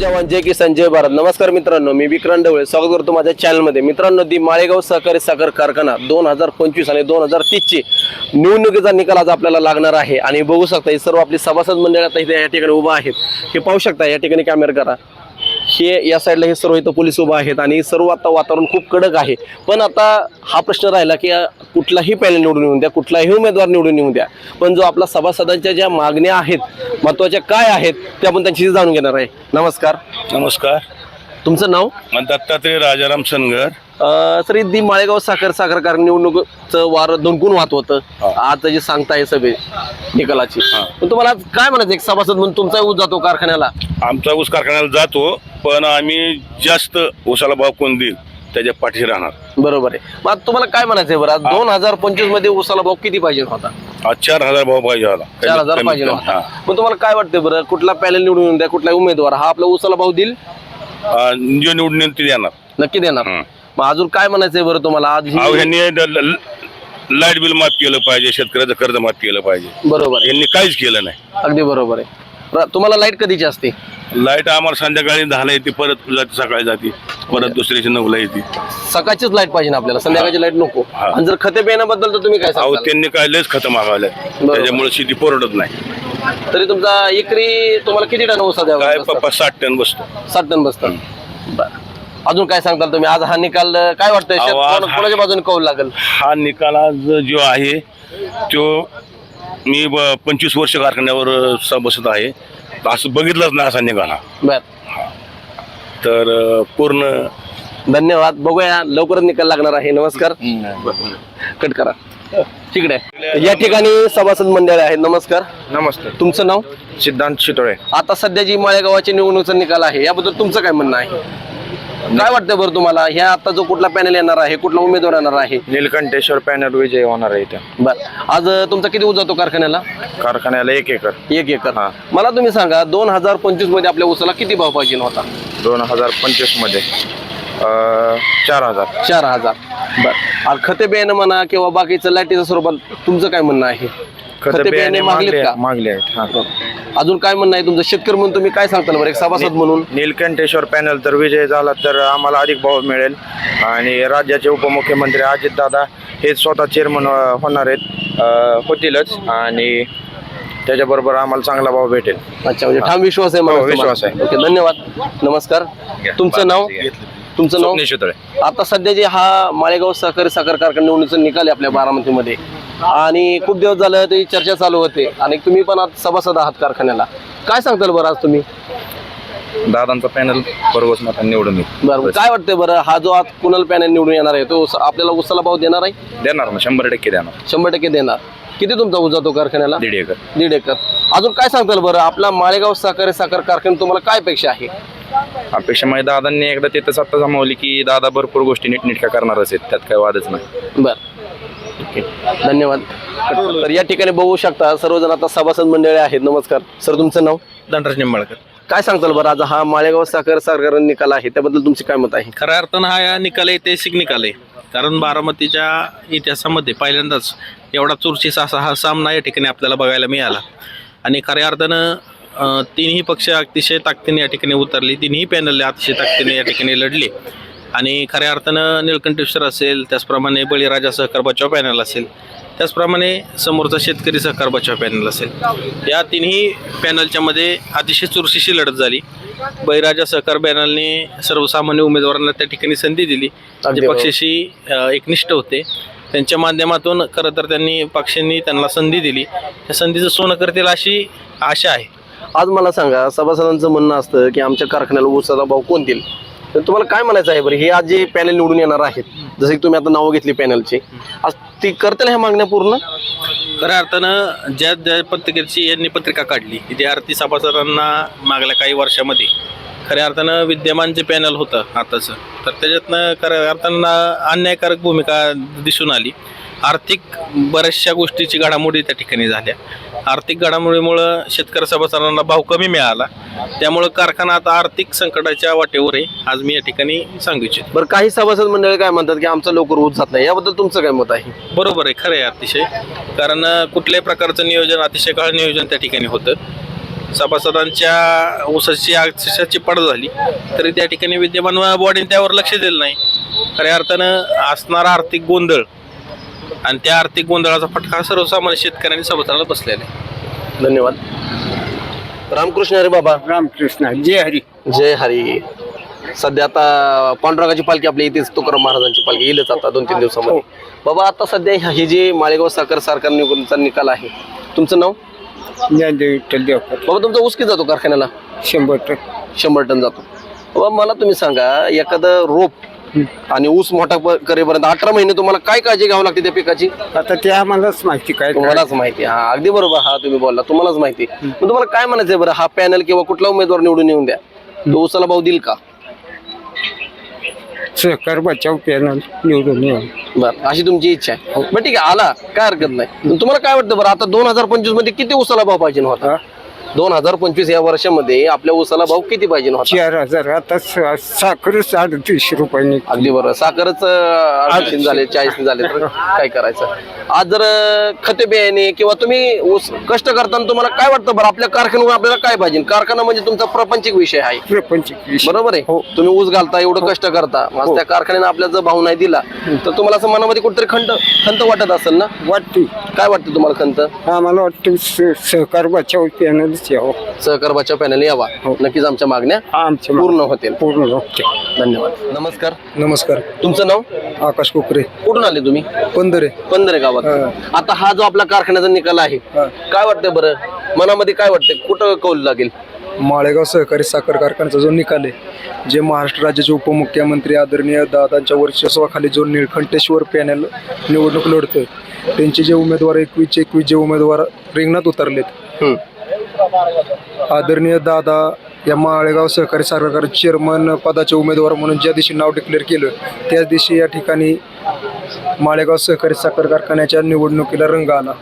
जवान जय की संजय भारत. नमस्कार मित्रांनो मी विक्रांत ढवळे स्वागत करतो माझ्या चॅनलमध्ये मित्रांनो दी माळेगाव सहकारी साखर कारखाना दोन हजार पंचवीस आणि दोन हजार तीसची निवडणुकीचा निकाल आज आपल्याला लागणार आहे. आणि बघू शकता हे सर्व आपली सभासद मंडळ आता इथे या ठिकाणी उभा आहेत. हे पाहू शकता या ठिकाणी कॅमेरा करा. हे या साईडला हे सर्व इथं पोलीस उभा आहेत आणि सर्व आता वातावरण खूप कडक आहे. पण आता हा प्रश्न राहिला की कुठलाही पॅनल निवडून येऊन द्या कुठलाही उमेदवार निवडून येऊन द्या पण जो आपला सभासदांच्या ज्या मागण्या आहेत महत्त्वाच्या काय आहेत ते आपण त्यांच्याशी जाणून घेणार आहे. नमस्कार. नमस्कार. तुमचं नाव? दत्तात्रय राजाराम सनगर. सर दी माळेगाव साखर साखर कारखाना निवडणुकीचं वार दोनकून वाहत होतं. आज जे सांगताय सभे निकालाची. पण तुम्हाला काय म्हणायचं? एक सभासद म्हणून तुमचा ऊस जातो कारखान्याला. आमचा ऊस कारखान्याला जातो पण आम्ही जास्त ऊसाला भाव कोण देईल? त्याच्या पाठीशी राहणार. बरोबर आहे. मग आता तुम्हाला काय म्हणायचंय बरं? आज दोन हजार पंचवीसमध्ये ऊसाला भाव किती पाहिजे होता? आज चार हजार भाव पाहिजे आला चार हजार पाहिजे होता. मग तुम्हाला काय वाटतं बरं? कुठला पॅनल निवडून येऊन द्या कुठला उमेदवार हा आपला ऊसाला भाव देईल? जो निवडून येईल ते देणार. नक्की देणार. हं. मग अजून काय म्हणायचंय बरं तुम्हाला? आज ही- अहो ह्यांनी लाइट बिल माफ केलं पाहिजे शेतकऱ्याचं कर्ज माफ केलं पाहिजे. बरोबर. आहे यांनी काहीच केलं नाही. अगदी बरोबर आहे. र- तुम्हाला लाइट कधीची असते? लाइट आम्हाला संध्याकाळी दहाला येते परत जाते सकाळी जाते परत दुसऱ्याची नऊला येते. सकाळचीच लाइट पाहिजे ना आपल्याला? संध्याकाळची लाइट नको. हा. आणि जर खते बियाण्याबद्दल तर तुम्ही काय अहो सांगाल त्यांनी काय लयच खतं मागवल्या बरोबर. त्याच्यामुळे शेती परवडत नाही. तरी तुमचा एकरी तुम्हाला किती टन ऊसा द्यावा काय? पप्पा साठ टन बसतो. सात टन बसतात. बरं. अजून काय सांगताल तुम्ही? आज हा निकाल काय वाटतंय? शेत- कोण- हा- कोणाच्या बाजूने कौल लागेल? हा निकाल आज जो आहे तो मी ब- पंचवीस वर्ष कारखान्यावर स- बसत आहे. असं बघितलंच नाही असा निकाल हा. बर. तर अं, पूर्ण धन्यवाद. बघूया लवकरच निकाल लागणार आहे. नमस्कार. कट करा. तिकडे या ठिकाणी सभासद मंडळ आहे नमस्कार. नमस्ते. तुमचं नाव? सिद्धांत शितोळे. आता सध्या जी माळेगावाची निवडणुकीचा निकाल आहे याबद्दल तुमचं काय म्हणणं आहे? काय वाटतं बरं तुम्हाला? ह्या आता जो कुठला पॅनल येणार आहे कुठला उमेदवार येणार आहे? निलकंठेश्वर पॅनल विजय होणार आहे इथं. बर. आज तुमचा किती ऊस जातो कारखान्याला? कारखान्याला एक एकर. एक एकर. हा. मला तुम्ही सांगा दोन हजार पंचवीसमध्ये आपल्या ऊसाला किती भाव पाहिजे होता? दोन हजार पंचवीसमध्ये अं, चार हजार. चार हजार. बर. आणि खते बियाणं म्हणा किंवा बाकीचं लाईटीच्या स्वरूपात तुमचं काय म्हणणं आहे? खते बियाणे मागलेत मागले का? मागले आहेत हा. अजून काय म्हणणं आहे तुमचं? शेतकरी म्हणून तुम्ही काय सांगताल बरं? एक सभासद म्हणून. निलकंठेश्वर पॅनल तर विजय झाला तर आम्हाला अधिक भाव मिळेल. आणि राज्याचे उपमुख्यमंत्री अजितदादा हे स्वतः चेअरमन होणार आहेत. अं, होतीलच. आणि त्याच्याबरोबर आम्हाला चांगला भाव भेटेल. अच्छा म्हणजे ठाम विश्वास आहे हो, मला. विश्वास तुम्हाला. ओके धन्यवाद. नमस्कार. तुमचं नाव? तुमचं नाव? आता सध्या जे हा माळेगाव सहकारी साखर कारखाना निवडणुकीचा निकाल आहे आपल्या बारामतीमध्ये. आणि खूप दिवस झालं ती चर्चा चालू होते. आणि तुम्ही पण आज सभासद आहात कारखान्याला. काय सांगताल बरं आज तुम्ही? दादांचा पॅनल बरोबर निवडून येईल. बरं काय वाटतंय बरं? हा जो आज कुणाल पॅनल निवडून येणार आहे तो स- आपल्याला उसाला भाव देणार आहे? देणार ना शंभर टक्के देणार. शंभर टक्के देणार. किती तुमचा ऊस जातो कारखान्याला? दीड एकर. दीड एकर. अजून काय सांगताल बरं? आपला माळेगाव सहकारी साखर कारखाना तुम्हाला काय अपेक्षा आहे? अपेक्षा म्हणजे दादांनी एकदा तिथं सत्ता जमावली की दादा भरपूर गोष्टी नीटनेटक्या करणारच आहेत. त्यात काही वादच नाही. बर. ओके. धन्यवाद. तर या ठिकाणी बघू शकता सर्वजण आता सभासद मंडळी आहेत. नमस्कार. सर तुमचं नाव? दंडराज निंबाळकर. काय सांगताल बरं? आज हा माळेगाव साखर साखर निकाल आहे. त्याबद्दल तुमचे काय मत आहे? खऱ्या अर्थानं हा या निकाल ऐतिहासिक निकाल आहे. कारण बारामतीच्या इतिहासामध्ये पहिल्यांदाच एवढा चुरशीचा असा हा सामना या ठिकाणी आपल्याला बघायला मिळाला. आणि खऱ्या अर्थानं तिन्ही पक्ष अतिशय ताकदीने या ठिकाणी उतरली. तिन्ही पॅनल अतिशय ताकदीने या ठिकाणी लढले. आणि खऱ्या अर्थानं निळकंठेश्वर असेल त्याचप्रमाणे बळीराजा सहकार बचाव पॅनल असेल त्याचप्रमाणे समोरचा शेतकरी सहकार बचाव पॅनल असेल. या तिन्ही पॅनलच्या मध्ये अतिशय चुरशीची लढत झाली. बळीराजा सहकार पॅनलने सर्वसामान्य उमेदवारांना त्या ठिकाणी संधी दिली. जे. पक्षाशी एकनिष्ठ होते. त्यांच्या माध्यमातून खरं तर त्यांनी पक्षांनी त्यांना संधी दिली. त्या संधीचं सोनं करतील अशी आशा आहे. आज मला सांगा सभासदांचं म्हणणं असतं की आमच्या कारखान्याला ऊसाचा भाव कोण देईल? तर तुम्हाला काय म्हणायचं आहे बरं? हे आज जे पॅनल निवडून येणार आहेत जसं की तुम्ही आता नावं घेतली पॅनलची आज ती करतील ह्या मागण्या पूर्ण? खऱ्या अर्थानं ज्या ज्या पत्रिकेची यांनी पत्रिका काढली की ज्या अर्थी सभासदांना मागल्या काही वर्षामध्ये. खऱ्या अर्थानं विद्यमान जे पॅनल होतं आताचं तर त्याच्यातनं खऱ्या अर्थानं अन्यायकारक भूमिका दिसून आली. आर्थिक बऱ्याचशा गोष्टीची घडामोडी त्या ठिकाणी झाल्या. आर्थिक घडामोडीमुळं शेतकरी सभासदांना भाव कमी मिळाला. त्यामुळं कारखाना आता आर्थिक संकटाच्या वाटेवर आहे आज मी या ठिकाणी सांगू इच्छितो. बरं काही सभासद मंडळी काय म्हणतात की आमचा लवकर ऊस जात नाही याबद्दल तुमचं काय मत आहे? बरोबर आहे खरं आहे अतिशय. कारण कुठल्याही प्रकारचं नियोजन अतिशय काळ नियोजन त्या ठिकाणी होतं. सभासदांच्या ऊसाची अक्षरशः चिपड झाली तरी त्या ठिकाणी विद्यमान बॉडीने त्यावर लक्ष दिलं नाही. खऱ्या अर्थानं असणारा आर्थिक गोंधळ आणि त्या आर्थिक गोंधळाचा फटका सर्वसामान्य शेतकऱ्यांनी सभासदाला बसलेला आहे. धन्यवाद. रामकृष्ण हरी बाबा. रामकृष्ण. जय हरी. जय हरी. सध्या आता पांडुरंगाची पालखी आपल्या इथेच तुकाराम महाराजांची पालखी येईलच आता दोन तीन दिवसामध्ये. बाबा आता सध्या ह्या- हे जे माळेगाव साखर सरकार निवडणुकीचा निकाल आहे तुमचं नाव? ज्ञानदेव विठ्ठल देवकर बाबा तुमचा ऊस किती जातो कारखान्याला? शंभर टन. शंभर टन जातो. बाबा मला तुम्ही सांगा एखादं रोप आणि ऊस मोठा प- करेपर्यंत अठरा महिने तुम्हाला काय काळजी घ्यावी लागते त्या पिकाची? आता ते आम्हालाच माहिती काय तुम्हालाच माहिती. हा अगदी बरोबर. हा तुम्ही बोलला. तुम्हालाच माहिती. मग तुम्हाला काय म्हणायचंय बरं? हा पॅनल किंवा कुठला उमेदवार निवडून येऊन द्या. तो ऊसाला भाव देईल का? सहकार बचाव पॅनल निवडून बरं अशी तुमची इच्छा आहे. बरं ठीक आहे आला. काय हरकत नाही. पण तुम्हाला काय वाटतं बरं? आता दोन हजार पंचवीसमध्ये किती ऊसाला भाव पाहिजे होता? हा? दोन हजार पंचवीस या वर्षामध्ये आपल्या ऊसाला भाव किती पाहिजे होता? चार हजार आता सा- साखरच अडतीसशे रुपयांनी अगदी बरोबर साखरच अडचण झाले चाळीस झाले तर काय करायचं? आज जर अं, खते बियाणे किंवा तुम्ही ऊस कष्ट करताना तुम्हाला काय वाटतं बरं? आपल्या कारखान्यावर आपल्याला काय पाहिजे? कारखाना म्हणजे तुमचा प्रपंचिक विषय आहे. प्रपंच बरोबर आहे? हो. तुम्ही ऊस घालता एवढं कष्ट करता. मग त्या कारखान्याने आपल्याला जर भाव नाही दिला तर तुम्हाला असं मनामध्ये कुठेतरी खंत खंत वाटत असेल ना? वाटते. काय वाटतं तुम्हाला खंत? आम्हाला वाटतं स- सहकार बचाव पॅनलच यावं सहकार बचाव पॅनल यावा. नक्कीच आमच्या मागण्या आमच्या पूर्ण होतील. पूर्ण होते धन्यवाद. नमस्कार. नमस्कार. तुमचं नाव? आकाश कोकरे. कुठून आले तुम्ही? पंधरे. पंधरे गावात. आता हा जो आपला कारखान्याचा निकाल आहे काय वाटतंय बरं? मनामध्ये काय वाटतंय? कुठं कौल लागेल? माळेगाव सहकारी साखर कारखान्याचा जो निकाल आहे जे महाराष्ट्र राज्याचे उपमुख्यमंत्री आदरणीय दादांच्या वर्चस्वाखाली जो निळकंठेश्वर पॅनल निवडणूक लढतोय त्यांचे जे उमेदवार एकवीस एकवीस जे उमेदवार रिंगणात उतरलेत. आदरणीय दादा या माळेगाव सहकारी साखर चेअरमन पदाचे उमेदवार म्हणून ज्या दिवशी नाव डिक्लेअर केलं त्याच दिवशी या ठिकाणी माळेगाव सहकारी साखर कारखान्याच्या निवडणुकीला रंग आला.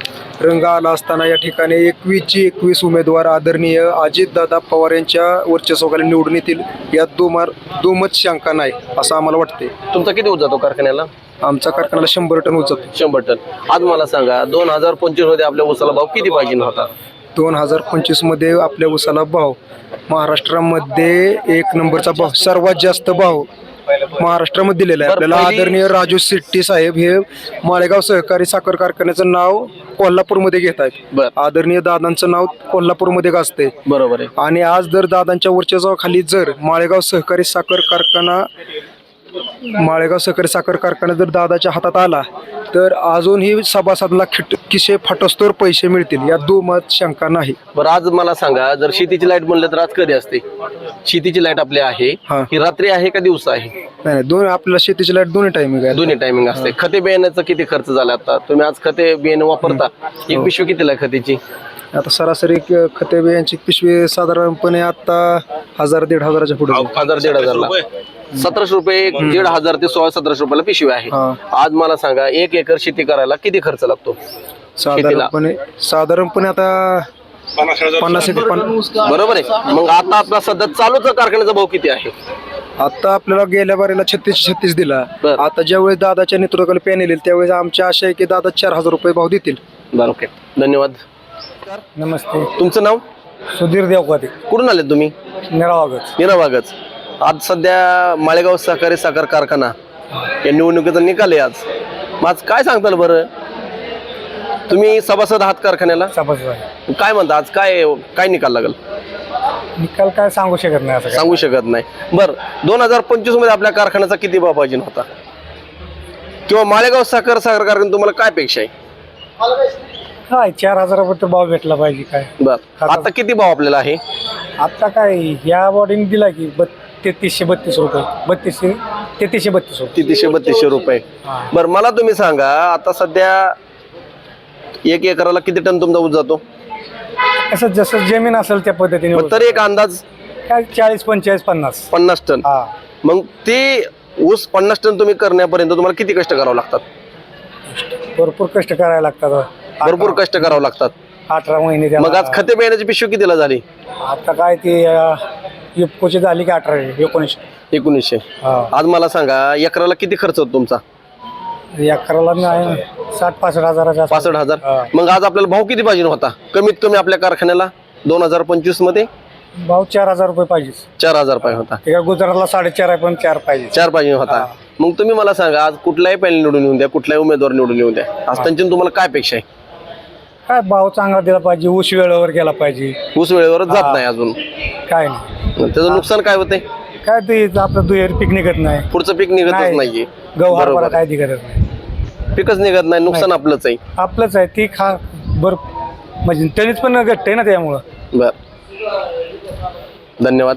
रंग आला असताना या ठिकाणी एकवीसची एकवीस उमेदवार आदरणीय अजितदादा पवार यांच्या वर्चस्वाखाली निवडून येतील यात दुमार दुमत शंका नाही असं आम्हाला वाटते तुमचा किती ऊस जातो कारखान्याला? आमचा कारखान्याला शंभर टन उचलतो शंभर टन. आज मला सांगा दोन हजार पंचवीसमध्ये आपल्या ऊसाला भाव किती पाहिजे होता? दोन हजार पंचवीसमध्ये आपल्या उसाला भाव महाराष्ट्रामध्ये एक नंबरचा भाव सर्वात जास्त भाव महाराष्ट्रामध्ये दिलेला आहे. आपल्याला आदरणीय राजू शेट्टी साहेब हे माळेगाव सहकारी साखर कारखान्याचं नाव कोल्हापूरमध्ये घेत आहेत. आदरणीय दादांचं नाव कोल्हापूरमध्ये गाजते बरोबर आहे. आणि आज जर दादांच्या वर्चस्वाखाली जर माळेगाव सहकारी साखर कारखाना माळेगाव सहकारी साखर कारखाना जर दादाच्या हातात आला तर अजूनही सभासदला खिट किशे फाटस्तोर पैसे मिळतील यात दुमत शंका नाही. बरं आज मला सांगा जर शेतीची लाइट म्हणलं तर आज कधी असते? शेतीची लाइट आपली आहे हा. ही रात्री आहे का दिवसा आहे? नाही नाही, दोन आपल्याला शेतीची लाइट दोन्ही टायमिंग आहे. दोन्ही टायमिंग असते. खते बियाण्याचा किती खर्च झाला आता? तुम्ही आज खते बियाणे वापरता. एक पिशवी कितीला आहे खतेची? आता सरासरी क- खते बियांची पिशवी साधारणपणे आता हजार दीड हजाराच्या पुढे हजार दीड हजारला. सतराशे रुपये एक दीड हजार ते सोळा सतराशे रुपयाला पिशवी आहे. आज मला सांगा एक एकर शेती करायला किती खर्च लागतो? साधारणपणे साधारणपणे आता पन्नास बरोबर आहे. मग आता आपला सध्या चालूचा कारखान्याचा भाव किती आहे? आता आपल्याला गेल्या बारीला छत्तीस छत्तीस दिला. आता ज्यावेळेस दादाच्या नेतृत्वाखाली पॅन येईल त्यावेळेस आमची आशा आहे की दादा चार हजार रुपये भाव देतील. बरं ओके. धन्यवाद. नमस्ते. तुमचं नाव? सुधीर देवकाते कुठून आले तुम्ही? निरावागच. निरावागच. आज सध्या माळेगाव सहकारी साखर कारखाना या निवडणुकीचा निकाल आहे आज. मग आज काय सांगताल बरं? तुम्ही सभासद आहात कारखान्याला? सभासद काय म्हणता आज काय काय निकाल लागल? निकाल काय सांगू शकत नाही असं सांगू शकत नाही. बर दोन हजार पंचवीसमध्ये आपल्या कारखान्याचा किती भाव पाहिजे होता? किंवा माळेगाव साखर साखर कारखाना तुम्हाला काय अपेक्षा आहे? काय चार हजारापर्यंत भाव भेटला पाहिजे काय. बर आता किती भाव आपल्याला आहे? आता काय ह्या बॉडीने दिला की बत तेहतीसशे बत्तीस रुपये. बत्तीसशे तेहतीसशे बत्तीस रुपये. कितीशे बत्तीसशे रुपये. बर मला तुम्ही सांगा आता सध्या एक एकराला किती टन तुमचा ऊस जातो? असं जसं जमीन असेल त्या पद्धतीने मग तरी एक अंदाज? काय चाळीस पंचेचाळीस पन्नास. पन्नास टन. हा. मग ते ऊस पन्नास टन तुम्ही करण्यापर्यंत तुम्हाला किती कष्ट करावं लागतात? भरपूर कष्ट करायला लागतात. भरपूर कष्ट करावं लागतात. अठरा महिने त्याला. मग आज खते बियाण्याची पिशवी कितीला झाली? आता काय ते इफकोची झाली की अठरा एकोणीसशे. एकोणीसशे. हा. आज मला सांगा एकराला किती खर्च होतो तुमचा? अकराला नाही साठ पासष्ट आसपास. पासष्ट हजार. मग आज आपल्याला भाव किती पाहिजे होता? कमीत कमी आपल्या कारखान्याला दोन हजार पंचवीसमध्ये? भाव चार हजार रुपये पाहिजे. चार हजार रुपये होता. ते गुजरातला साडेचार आहे पण चार पाहिजे. चार पाहिजे होता. मग तुम्ही मला सांगा आज कुठलाही पॅनल निवडून येऊन द्या कुठलाही उमेदवार निवडून येऊन द्या. आज त्यांची तुम्हाला काय अपेक्षा आहे? काय भाव चांगला दिला पाहिजे ऊस वेळेवर गेला पाहिजे. ऊस वेळेवरच जात नाही अजून. काय नाही. त्याचं नुकसान काय होते काय ते आपलं दुहेर पीक निघत नाही. पुढचं पीक निघतच नाही. नाहीये. गहू बरोबर. हरभरा आहे. काय निघतच नाही. पिकच निघत नाही नुकसान आपलंच आहे. आपलंच आहे ती खा बर म्हणजे टनीच पण घट्ट आहे ना त्यामुळं. बर. धन्यवाद.